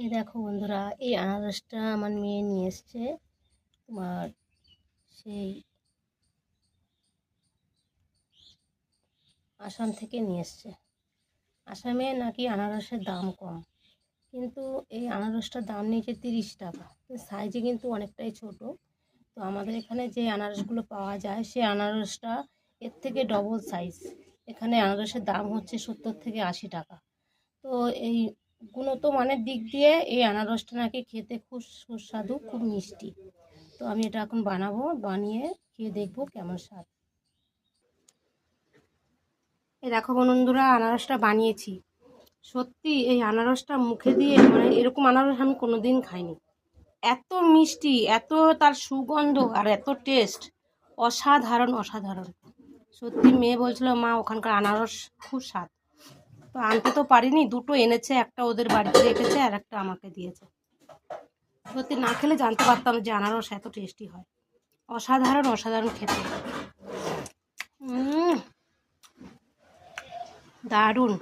এই দেখো বন্ধুরা, এই আনারসটা আমার মেয়ে নিয়ে এসছে। তোমার সেই আসাম থেকে নিয়ে এসছে। আসামে নাকি আনারসের দাম কম, কিন্তু এই আনারসটার দাম নিয়েছে তিরিশ টাকা। সাইজে কিন্তু অনেকটাই ছোট। তো আমাদের এখানে যে আনারসগুলো পাওয়া যায়, সেই আনারসটা এর থেকে ডবল সাইজ এখানে আনারসের দাম হচ্ছে সত্তর থেকে আশি টাকা। তো এই গুণত মানের দিক দিয়ে এই আনারসটা নাকি খেতে খুব সুস্বাদু, খুব মিষ্টি। তো আমি এটা এখন বানাবো, বানিয়ে খেয়ে দেখব কেমন স্বাদ। এই দেখো বন্ধুরা, আনারসটা বানিয়েছি। সত্যি এই আনারসটা মুখে দিয়ে মানে এরকম আনারস আমি কোনোদিন খাইনি। এত মিষ্টি, এত তার সুগন্ধ আর এত টেস্ট, অসাধারণ অসাধারণ। সত্যি মেয়ে বলছিল, মা, ওখানকার আনারস খুব স্বাদ। তো আনতে তো পারিনি, দুটো এনেছে, একটা ওদের বাড়িতে রেখেছে আর একটা আমাকে দিয়েছে। সত্যি না খেলে জানতে পারতাম যে আনারস এত টেস্টি হয়। অসাধারণ অসাধারণ খেতে। দারুণ।